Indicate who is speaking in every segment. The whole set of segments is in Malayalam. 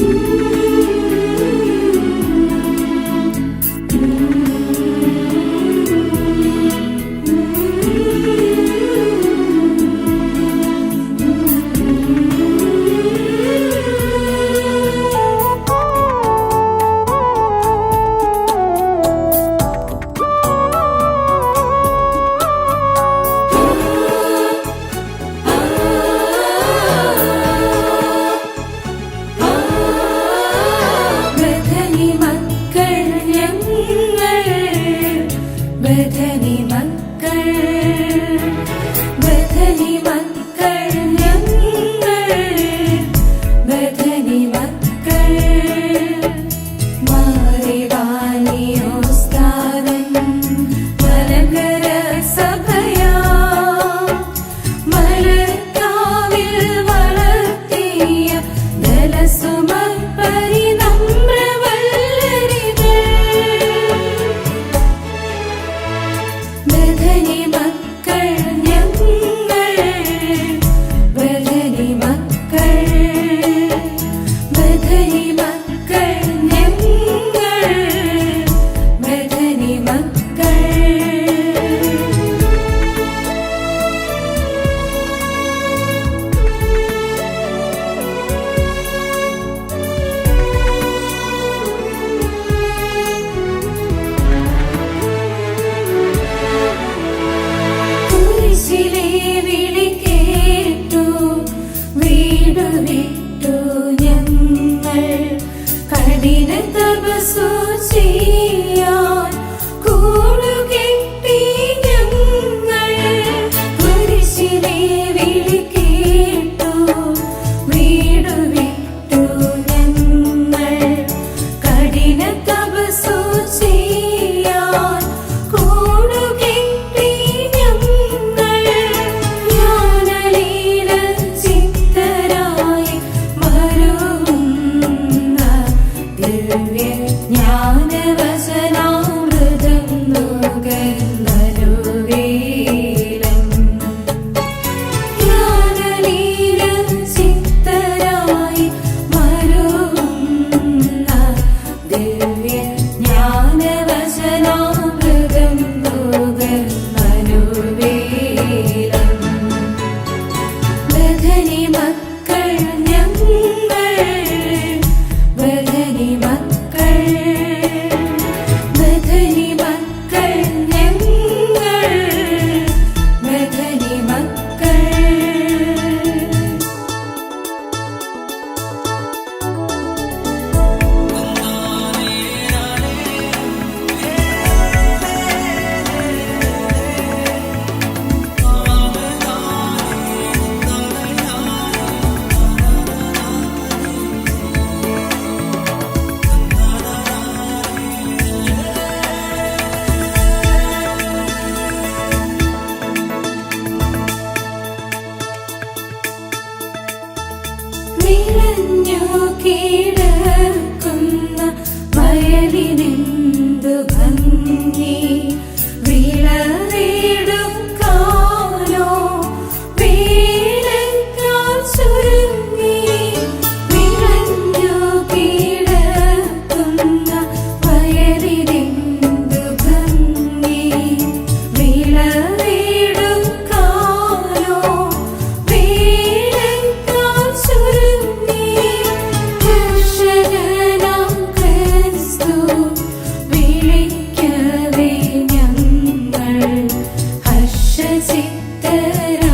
Speaker 1: Thank you. eren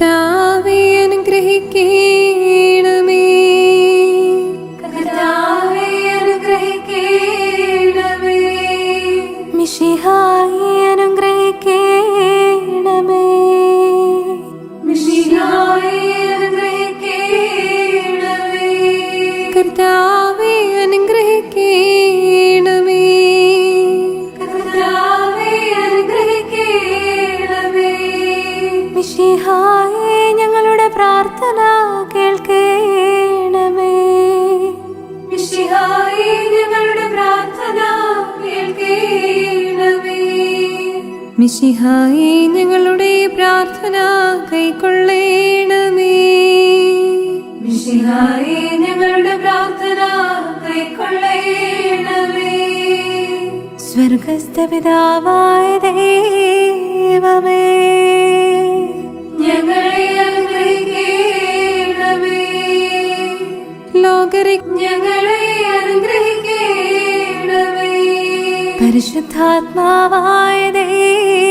Speaker 1: കർത്താവെ അനുഗ്രഹിക്കണമേ. മിശിഹായെ ഞങ്ങളുടെ പ്രാർത്ഥന കൈക്കൊള്ളേണമേ. മിശിഹായെ ഞങ്ങളുടെ പ്രാർത്ഥന കൈക്കൊള്ളേണമേ. സ്വർഗസ്ഥ പിതാവായ ദൈവമേ. ഞങ്ങളെ അനുഗ്രഹിക്കണമേ. ലോകരി ഞങ്ങളെ അനുഗ്രഹിക്കണമേ. പരിശുദ്ധാത്മാവായ ദൈവമേ.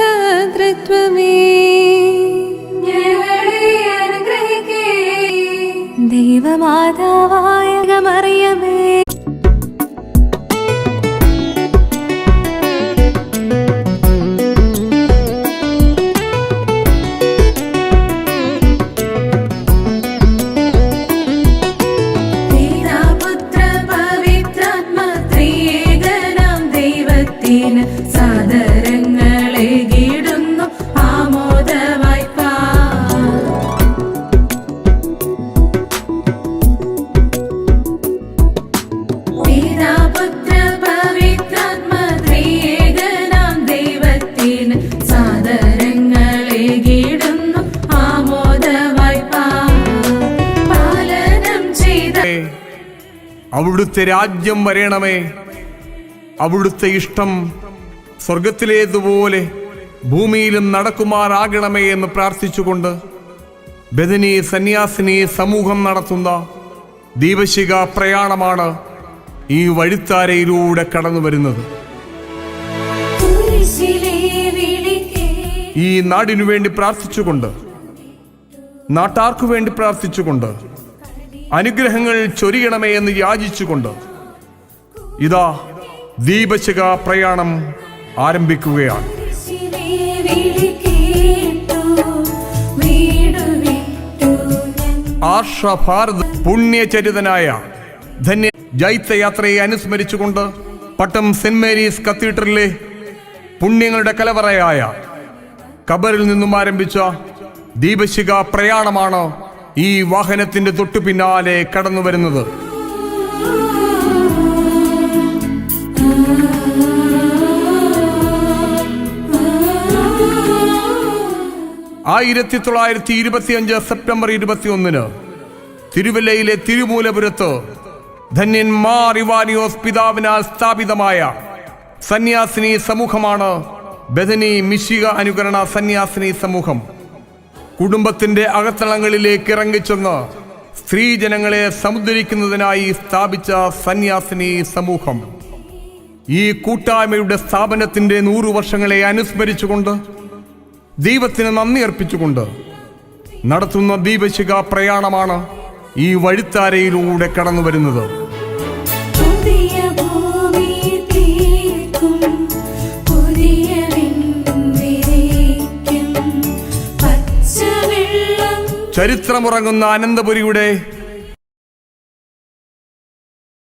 Speaker 1: പരിശുദ്ധ
Speaker 2: അവിടുത്തെ രാജ്യം വരേണമേ. അവിടുത്തെ ഇഷ്ടം സ്വർഗത്തിലേതുപോലെ ഭൂമിയിലും നടക്കുമാറാകണമേ എന്ന് പ്രാർത്ഥിച്ചുകൊണ്ട് ബദനി സന്യാസിനി സമൂഹം നടത്തുന്ന ദീപശിക പ്രയാണമാണ് ഈ വഴിത്താരയിലൂടെ കടന്നു വരുന്നത്. ഈ നാടിനു വേണ്ടി പ്രാർത്ഥിച്ചുകൊണ്ട് നാട്ടാർക്കു വേണ്ടി പ്രാർത്ഥിച്ചുകൊണ്ട് അനുഗ്രഹങ്ങൾ ചൊരിയണമേ എന്ന് യാചിച്ചുകൊണ്ട് ഇതാ ദീപശിക പ്രയാണം ആരംഭിക്കുകയാണ്. ആർഷഭാരത് പുണ്യചരിതനായ ധന്യ ജൈത്യയാത്രയെ അനുസ്മരിച്ചുകൊണ്ട് പട്ടം സെന്റ് മേരീസ് കത്തീഡ്രലിലെ പുണ്യങ്ങളുടെ കലവറയായ കബറിൽ നിന്നും ആരംഭിച്ച ദീപശിക പ്രയാണമാണ് ഈ വാഹനത്തിന്റെ തൊട്ടു പിന്നാലെ കടന്നു വരുന്നത്. ആയിരത്തി തൊള്ളായിരത്തി ഇരുപത്തിയഞ്ച് സെപ്റ്റംബർ ഇരുപത്തിയൊന്നിന് തിരുവല്ലയിലെ തിരുമൂലപുരത്ത് ധന്യൻ മാർ ഇവാനിയോസ് പിതാവിനാൽ സ്ഥാപിതമായ സന്യാസിനി സമൂഹമാണ് ബദനി മിശിക അനുകരണ സന്യാസിനി സമൂഹം. കുടുംബത്തിന്റെ അകത്തളങ്ങളിലേക്ക് ഇറങ്ങിച്ചെന്ന് സ്ത്രീജനങ്ങളെ സമുദ്രിക്കുന്നതിനായി സ്ഥാപിച്ച സന്യാസിനി സമൂഹം. ഈ കൂട്ടായ്മയുടെ സ്ഥാപനത്തിന്റെ നൂറു വർഷങ്ങളെ അനുസ്മരിച്ചുകൊണ്ട് ദൈവത്തിന് നന്ദി അർപ്പിച്ചുകൊണ്ട് നടത്തുന്ന ദീപശിക പ്രയാണമാണ് ഈ വഴിത്താരയിലൂടെ കടന്നു വരുന്നത് ചരിത്രമുറങ്ങുന്ന അനന്തപുരിയുടെ